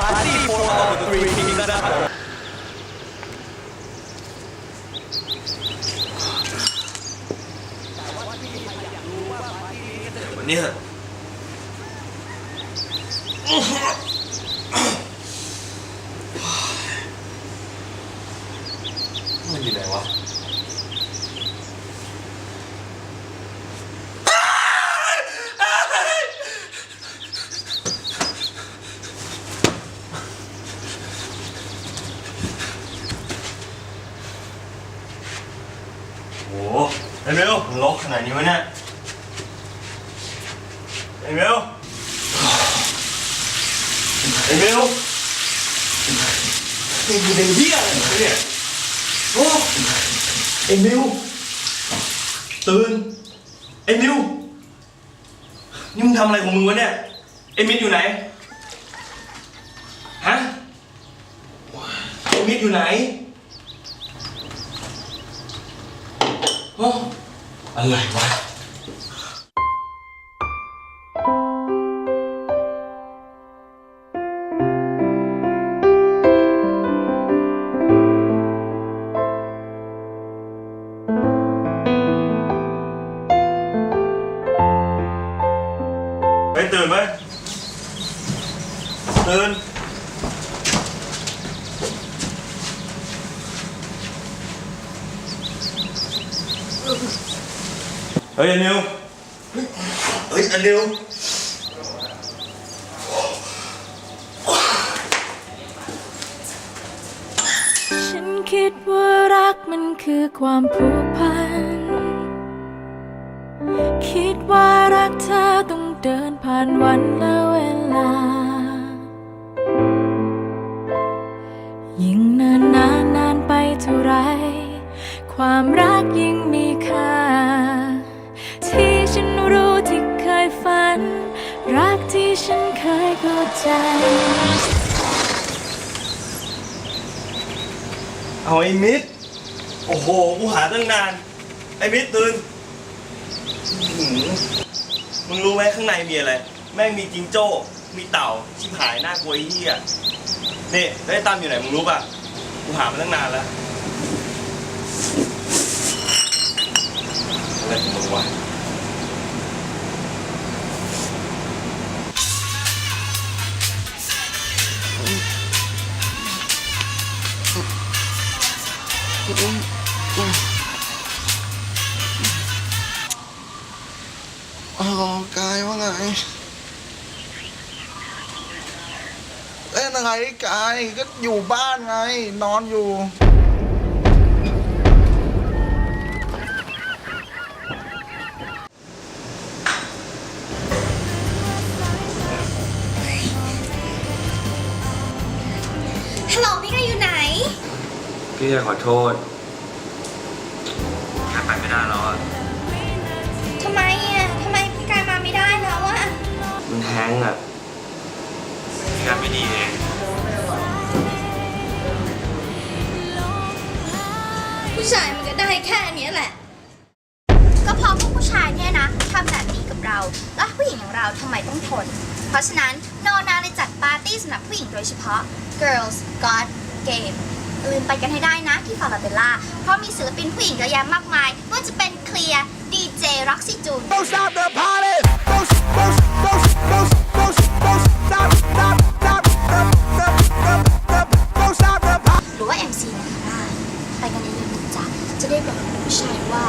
ปาร์ตี้โฟร์ออฟทรีทีนะครับเนี่ย เบลมันล็อกขนาดนี้วะเนี่ยไอ้เบลไอ้เบลนี่มึงเป็นเหี้ยอะไรเนี่ยโอ้ไอ้เบลตื่นไอ้เบลนี่มึงทำอะไรของมึงวะเนี่ยไอ้มิดอยู่ไหนฮะไอ้มิดอยู่ไหนโอ้ อะไรวะไปตื่นไหมตื่น เฮ้ยอันนิวเฮ้ยอันนิวฉันคิดว่ารักมันคือความผูกพัน คิดว่ารักเธอต้องเดินผ่านวันและเวลา ยิ่งเนินนานนานไปเท่าไร ความรักยิ่งมี เคยเข้าใจ เอาไอ้มิดโอ้โห กูหาตั้งนาน ไอ้มิดตื่นอื้อหือมึงรู้ไหมข้างในมีอะไร แม่งมีจิงโจ้ มีเต่า ชิบหายน่ากลัวไอ้เหี้ยนี่แล้วไอ้ตั้มอยู่ไหนมึงรู้ป่ะ กูหามาตั้งนานแล้วอะไรของมึงวะ อ๋อกายว่าไงเล่นอะไรกายก็อยู่บ้านไง นอนอยู่ พี่จะขอโทษแค่ไปไม่ได้แล้วอะทำไมอะทำไมพี่กายมาไม่ได้แล้วอะมันแห้งก์อะพี่การไม่ดีเองผู้ชายมันก็ได้แค่เนี้ยแหละ ก็เพราะพวกผู้ชายเนี่ยนะทำแบบนี้กับเรา แล้วผู้หญิงอย่างเราทำไมต้องทน เพราะฉะนั้นโนนาเลยจัดปาร์ตี้สำหรับผู้หญิงโดยเฉพาะ Girls God Game อย่า ลืมไปกันให้ได้นะที่ฟาราเบลล่า เพราะมีศิลปินผู้หญิงเยอะแยะมากมายไม่ว่าจะเป็นเคลียร์ดีเจร็อกซี่จูน Don't stop the party Don't don't don't don't don't don't stop stop stop stop stop stop stop Don't stop the party หรือว่า MC นะคะไปกันเยอะๆนะจ๊ะจะได้บอกผู้ชายว่า